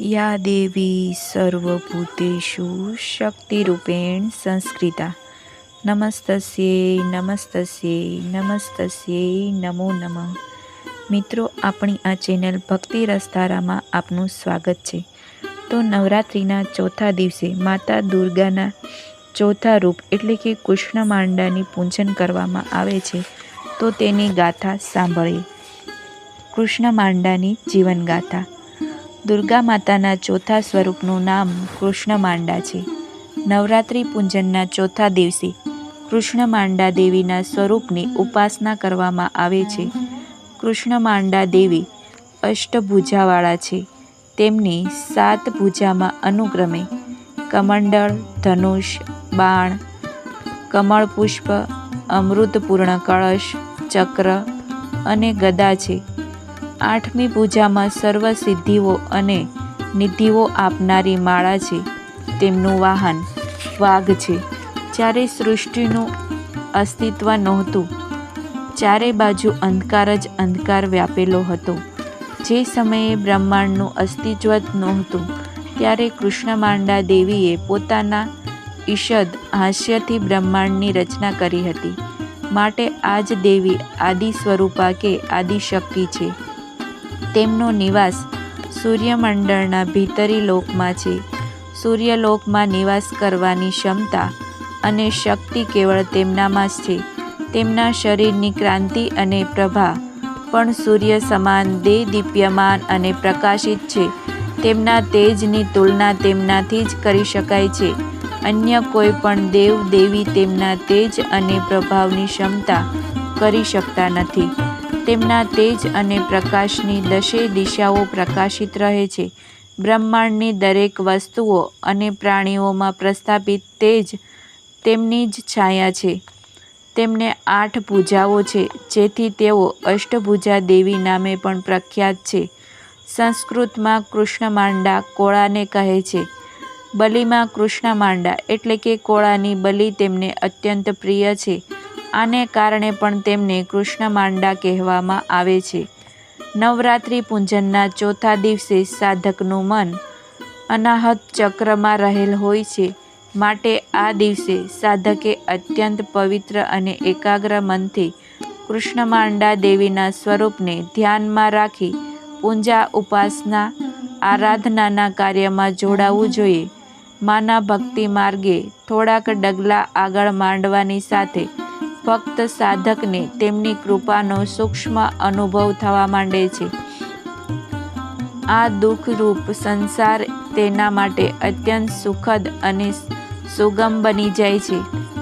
યા દેવી સર્વભૂતેષુ શક્તિરૂપેણ સંસ્કૃતા. નમસ્તસ્યે નમસ્તસ્યે નમસ્તસ્યે નમો નમઃ. મિત્રો, આપણી આ ચેનલ ભક્તિ રસ્તારામાં આપનું સ્વાગત છે. તો નવરાત્રિના ચોથા દિવસે માતા દુર્ગાના ચોથા રૂપ એટલે કે કૃષ્ણ માંડાની પૂજન કરવામાં આવે છે, તો તેની ગાથા સાંભળીએ. કૃષ્ણ માંડાની જીવનગાથા. દુર્ગા માતાના ચોથા સ્વરૂપનું નામ કૃષ્ણ માંડા છે. નવરાત્રિ પૂજનના ચોથા દિવસે કૃષ્ણ માંડા દેવીના સ્વરૂપની ઉપાસના કરવામાં આવે છે. કૃષ્ણ માંડા દેવી અષ્ટભુજાવાળા છે. તેમની સાત ભુજામાં અનુક્રમે કમંડળ, ધનુષ, બાણ કમળ પુષ્પ અમૃતપૂર્ણ કળશ, ચક્ર અને ગદા છે. આઠમી પૂજામાં સર્વ સિદ્ધિઓ અને નિધિઓ આપનારી માળા છે. તેમનું વાહન વાઘ છે. જ્યારે સૃષ્ટિનું અસ્તિત્વ નહોતું, ચારે બાજુ અંધકાર જ અંધકાર વ્યાપેલો હતો. જે સમયે બ્રહ્માંડનું અસ્તિત્વ જ નહોતું, ત્યારે કૃષ્ણ માંડા દેવીએ પોતાના ઈષદ હાસ્યથી બ્રહ્માંડની રચના કરી હતી. માટે આ જ દેવી આદિ સ્વરૂપા કે આદિશક્તિ છે. તેમનો નિવાસ સૂર્યમંડળના ભીતરી લોકમાં છે. સૂર્યલોકમાં નિવાસ કરવાની ક્ષમતા અને શક્તિ કેવળ તેમનામાં જ છે. તેમના શરીરની ક્રાંતિ અને પ્રભા પણ સૂર્ય સમાન દેહ દીપ્યમાન અને પ્રકાશિત છે. તેમના તેજની તુલના તેમનાથી જ કરી શકાય છે. અન્ય કોઈ પણ દેવ દેવી તેમના તેજ અને પ્રભાવની ક્ષમતા કરી શકતા નથી. તેમના તેજ અને પ્રકાશની દશેય દિશાઓ પ્રકાશિત રહે છે. બ્રહ્માંડની દરેક વસ્તુઓ અને પ્રાણીઓમાં પ્રસ્થાપિત તેજ તેમની જ છાયા છે. તેમને આઠ ભુજાઓ છે, જેથી તેઓ અષ્ટભુજા દેવી નામે પણ પ્રખ્યાત છે. સંસ્કૃતમાં કૃષ્ણ માંડા કોળાને કહે છે. બલિમાં કૃષ્ણ માંડા એટલે કે કોળાની બલિ તેમને અત્યંત પ્રિય છે. આને કારણે પણ તેમને કૃષ્ણ માંડા કહેવામાં આવે છે. નવરાત્રિ પૂજનના ચોથા દિવસે સાધકનું મન અનાહત ચક્રમાં રહેલ હોય છે. માટે આ દિવસે સાધકે અત્યંત પવિત્ર અને એકાગ્ર મનથી કૃષ્ણ માંડા દેવીના સ્વરૂપને ધ્યાનમાં રાખી પૂજા ઉપાસના આરાધનાના કાર્યમાં જોડાવવું જોઈએ. માના ભક્તિ માર્ગે થોડાક ડગલા આગળ માંડવાની સાથે ભક્ત સાધકને તેમની કૃપાનો સૂક્ષ્મ અનુભવ થવા માંડે છે. આ દુઃખરૂપ સંસાર તેના માટે અત્યંત સુખદ અને સુગમ બની જાય છે.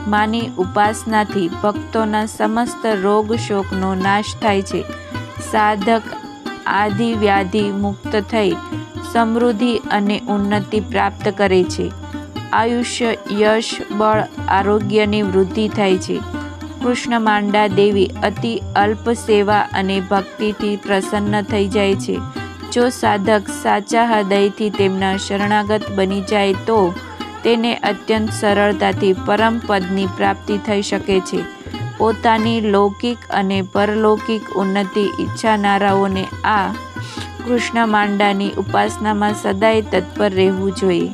માની ઉપાસનાથી ભક્તોના સમસ્ત રોગ શોકનો નાશ થાય છે. સાધક આધિ વ્યાધિ મુક્ત થઈ સમૃદ્ધિ અને ઉન્નતિ પ્રાપ્ત કરે છે. આયુષ્ય, યશ, બળ, આરોગ્યની વૃદ્ધિ થાય છે. કૃષ્ણ માંડા દેવી અતિ અલ્પ સેવા અને ભક્તિથી પ્રસન્ન થઈ જાય છે. જો સાધક સાચા હૃદયથી તેમના શરણાગત બની જાય તો તેને અત્યંત સરળતાથી પરમ પદની પ્રાપ્તિ થઈ શકે છે. પોતાની લૌકિક અને પરલૌકિક ઉન્નતિ ઈચ્છાનારાઓને આ કૃષ્ણ માંડાની ઉપાસનામાં સદાય તત્પર રહેવું જોઈએ.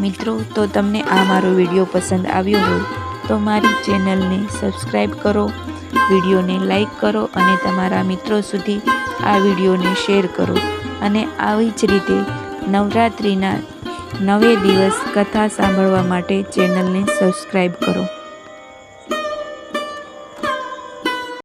મિત્રો, તો તમને આ મારો વીડિયો પસંદ આવ્યો હોય તો મારી ચેનલને સબસ્ક્રાઈબ કરો, વિડીયોને લાઈક કરો અને તમારા મિત્રો સુધી આ વિડીયોને શેર કરો. અને આવી જ રીતે નવરાત્રિના નવે દિવસ કથા સાંભળવા માટે ચેનલને સબસ્ક્રાઈબ કરો.